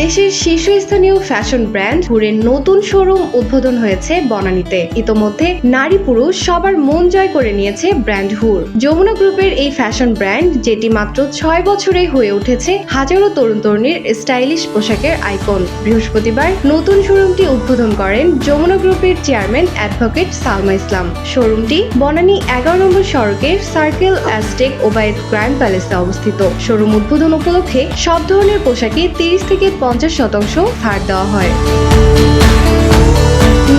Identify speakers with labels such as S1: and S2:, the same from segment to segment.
S1: দেশের শীর্ষস্থানীয় fashion brand হুরের নতুন শোরুম উদ্বোধন হয়েছে বনানীতে। ইতোমধ্যে নারী পুরুষ সবার মন জয় করে নিয়েছে ব্র্যান্ড হুর। যমুনা গ্রুপের এই ফ্যাশন ব্র্যান্ড, যেটি মাত্র ছয় বছরে হয়ে উঠেছে, হাজারো তরুণ তরুণীর স্টাইলিশ পোশাকের আইকন। বৃহস্পতিবার নতুন শোরুমটি উদ্বোধন করেন যমুনা গ্রুপের চেয়ারম্যান অ্যাডভোকেট সালমা ইসলাম। শোরুমটি বনানী এগারো নম্বর সড়কের সার্কেল অ্যাস্টেক ওবায়দ গ্র্যান্ড প্যালেসে অবস্থিত। শোরুম উদ্বোধন উপলক্ষে সব ধরনের পোশাকে তিরিশ থেকে পঞ্চাশ শতাংশ ছাড় দেওয়া হয়।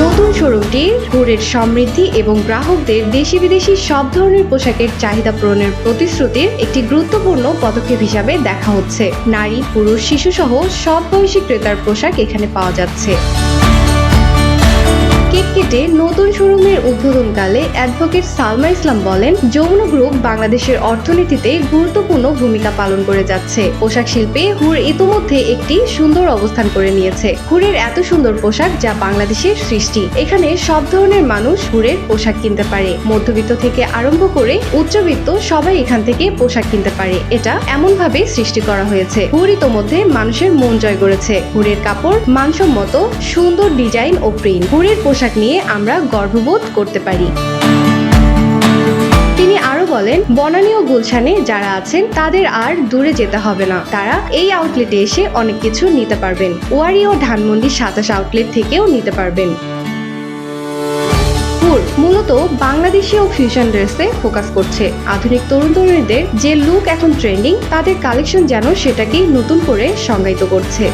S1: নতুন শোরুমটি ঘুরের সমৃদ্ধি এবং গ্রাহকদের দেশি বিদেশি সব ধরনের পোশাকের চাহিদা পূরণের প্রতিশ্রুতির একটি গুরুত্বপূর্ণ পদক্ষেপ হিসাবে দেখা হচ্ছে। নারী, পুরুষ শিশু সহ সব বয়সী ক্রেতার পোশাক এখানে পাওয়া যাচ্ছে। কেক কেটে নতুন শোরুমের উদ্বোধনকালে অ্যাডভোকেট সালমা ইসলাম বলেন, যৌন গ্রুপ বাংলাদেশের অর্থনীতিতে গুরুত্বপূর্ণ ভূমিকা পালন করে যাচ্ছে। পোশাক শিল্পে হুর ইতোমধ্যে একটি সুন্দর অবস্থান করে নিয়েছে। হুরের এত সুন্দর পোশাক যা বাংলাদেশের সৃষ্টি। এখানে সব ধরনের মানুষ হুরের পোশাক কিনতে পারে। মধ্যবিত্ত থেকে আরম্ভ করে উচ্চবিত্ত সবাই এখান থেকে পোশাক কিনতে পারে। এটা এমনভাবে সৃষ্টি করা হয়েছে। হুর ইতোমধ্যে মানুষের মন জয় করেছে। হুরের কাপড়, মানসম্মত, সুন্দর ডিজাইন ও প্রিন্ট। হুরের পোশাক নিয়ে আমরা গর্ববোধ করতে পারি। তিনি আরও বলেন, বনানী ও গুলশানে যারা আছেন, তাদের আর দূরে যেতে হবে না। তারা এই আউটলেটে এসে অনেক কিছু নিতে পারবেন। ওয়ারি ও ধানমন্ডি সাতাশ আউটলেট থেকেও নিতে পারবেন। মূলত বাংলাদেশি ও ফিউশন ড্রেসে ফোকাস করছে। আধুনিক তরুণ তরুণীদের যে লুক এখন ট্রেন্ডিং তাদের কালেকশন যেন সেটাকেই নতুন করে সংজ্ঞায়িত করছে।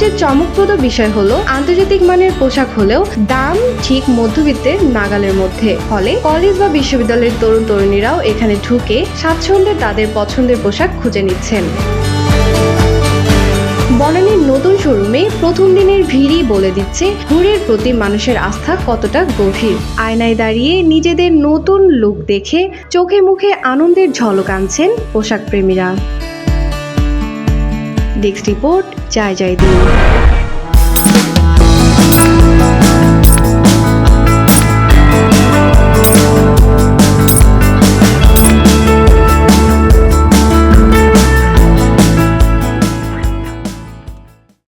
S1: সবচেয়ে চমকপ্রদ বিষয় হলো আন্তর্জাতিক মানের পোশাক হলেও দাম ঠিক মধ্যবিত্তের নাগালের মধ্যে। ফলে কলেজ বা বিশ্ববিদ্যালয়ের তরুণ তরুণীরাও এখানে ঢুকে স্বাচ্ছন্দ্যে তাদের পছন্দের পোশাক খুঁজে নিচ্ছেন। বনানীর নতুন শোরুমে প্রথম দিনের ভিড়ই বলে দিচ্ছে ঘুরের প্রতি মানুষের আস্থা কতটা গভীর। আয়নায় দাঁড়িয়ে নিজেদের নতুন লুক দেখে চোখে মুখে আনন্দের ঝলক আনছেন পোশাক প্রেমীরা ডেস্ক রিপোর্ট জয় জয় দিন